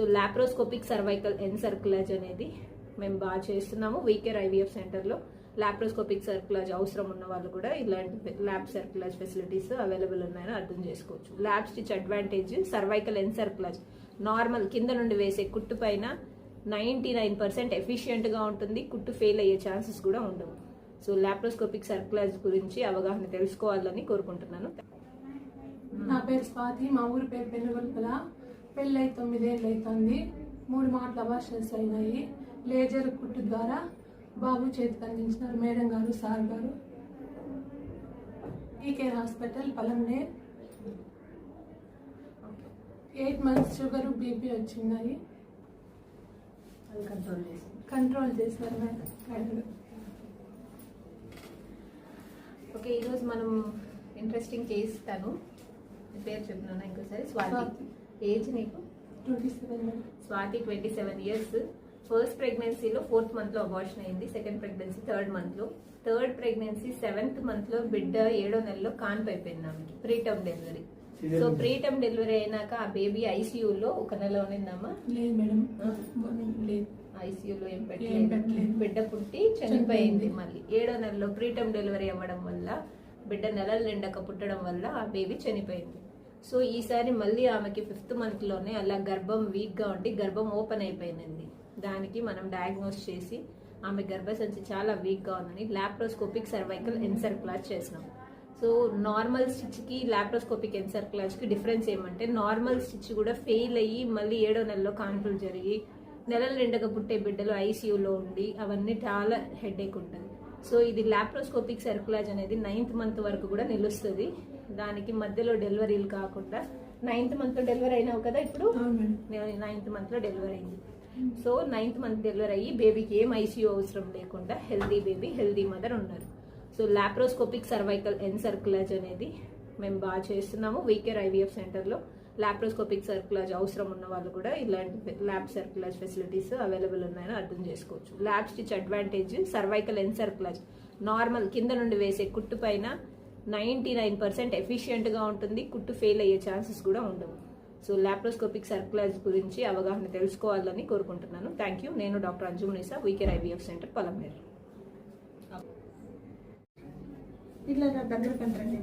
So laparoscopic cervical ఎన్సర్కులజ్ అనేది మేము బాగా చేస్తున్నాము. వీకేర్ ఐవీఎఫ్ సెంటర్లో లాప్రోస్కోపిక్ సర్కులజ్ అవసరం ఉన్న వాళ్ళు కూడా ఇలాంటి ల్యాబ్ సర్కులజ్ ఫెసిలిటీస్ అవైలబుల్ ఉన్నాయని అర్థం చేసుకోవచ్చు. Lab stitch advantage cervical encerclage normal కింద నుండి వేసే కుట్టు పైన నైంటీ నైన్ పర్సెంట్ ఎఫిషియెంట్గా ఉంటుంది. కుట్టు ఫెయిల్ అయ్యే ఛాన్సెస్ కూడా ఉండవు. సో లాప్రోస్కోపిక్ సర్కులజ్ గురించి అవగాహన తెలుసుకోవాలని కోరుకుంటున్నాను. నా పేరు స్వాతి మా ఊరి పేరు పెనుగొల్పల. పెళ్ళై తొమ్మిదేళ్ళు అవుతుంది మూడు మాటల అబార్షన్స్ అయినాయి లేజర్ కుట్టు ద్వారా బాబు చేతికి అందించినారు మేడం గారు సార్ గారు. ఈకేర్ హాస్పిటల్ పలంనే. ఎయిట్ మంత్స్ షుగర్ బీపీ వచ్చినాయి అది కంట్రోల్ చేసి. కంట్రోల్ చేశారు మేడం ఓకే ఈరోజు మనం ఇంట్రెస్టింగ్ కేస్ తను నీ పేరు చెప్తున్నాను ఇంకోసారి? స్వాతి. ఏజ్ నీకు? Twenty seven Swathi twenty seven years first ప్రెగ్నెన్సీలో ఫోర్త్ మంత్లో అబార్షన్ అయింది. సెకండ్ ప్రెగ్నెన్సీ థర్డ్ మంత్లో థర్డ్ ప్రెగ్నెన్సీ సెవెంత్ మంత్లో బిడ్డ ఏడో నెలలో కాన్పు అయిపోయింది ఆమెకి. Preterm delivery so preterm delivery అయినాక ఆ బేబీ ఐసీయూలో ఒక నెల ఉన్నిందమ్మా? లేదు మేడం. ఐసీయూలో ఏం పెట్టలేదు. బిడ్డ పుట్టి చనిపోయింది మళ్ళీ. ఏడో నెలలో ప్రీటర్మ్ డెలివరీ అవ్వడం వల్ల బిడ్డ నెలలు నిండక పుట్టడం వల్ల ఆ బేబీ చనిపోయింది. సో ఈసారి మళ్ళీ ఆమెకి ఫిఫ్త్ మంత్లోనే అలా గర్భం వీక్గా ఉండి గర్భం ఓపెన్ అయిపోయింది దానికి మనం డయాగ్నోస్ చేసి ఆమె గర్భసంచి చాలా వీక్గా ఉందని లాప్రోస్కోపిక్ సర్వైకల్ ఎన్సర్క్లాజ్ చేసినాం. సో నార్మల్ స్టిచ్కి లాప్రోస్కోపిక్ ఎన్సర్క్లాజ్ డిఫరెన్స్ ఏమంటే నార్మల్ స్టిచ్ కూడా ఫెయిల్ అయ్యి మళ్ళీ ఏడో నెలలో కాన్పులు జరిగి నెలలు నిండగా పుట్టే బిడ్డలు ఐసీయూలో ఉండి అవన్నీ చాలా హెడేక్ ఉంటుంది. సో ఇది లాప్రోస్కోపిక్ సర్కులాజ్ అనేది నైన్త్ మంత్ వరకు కూడా నిలుస్తుంది. దానికి మధ్యలో డెలివరీలు కాకుండా నైన్త్ మంత్లో డెలివరీ అయినావు కదా ఇప్పుడు? నైన్త్ మంత్లో డెలివరీ అయింది. సో నైన్త్ మంత్ డెలివరీ అయ్యి బేబీకి ఏం ఐసీయూ అవసరం లేకుండా హెల్దీ బేబీ హెల్దీ మదర్ ఉన్నారు. సో లాప్రోస్కోపిక్ సర్వైకల్ ఎన్సర్కులజ్ అనేది మేము బాగా చేస్తున్నాము. వీకేర్ ఐవీఎఫ్ సెంటర్లో లాప్రోస్కోపిక్ సర్కులజ్ అవసరం ఉన్న వాళ్ళు కూడా ఇలాంటి ల్యాబ్ సర్కులజ్ ఫెసిలిటీస్ అవైలబుల్ ఉన్నాయని అర్థం చేసుకోవచ్చు. Lab stitch advantage cervical encerclage normal కింద నుండి వేసే కుట్టు పైన నైంటీ నైన్ పర్సెంట్ ఎఫిషియెంట్గా ఉంటుంది. కుట్టు ఫెయిల్ అయ్యే ఛాన్సెస్ కూడా ఉండవు. సో లాప్రోస్కోపిక్ సర్కులజ్ గురించి అవగాహన తెలుసుకోవాలని కోరుకుంటున్నాను. థ్యాంక్ యూ నేను doctor Anjumunnisa V care IVF centre Palamaner ఇట్లా దగ్గర కంటండి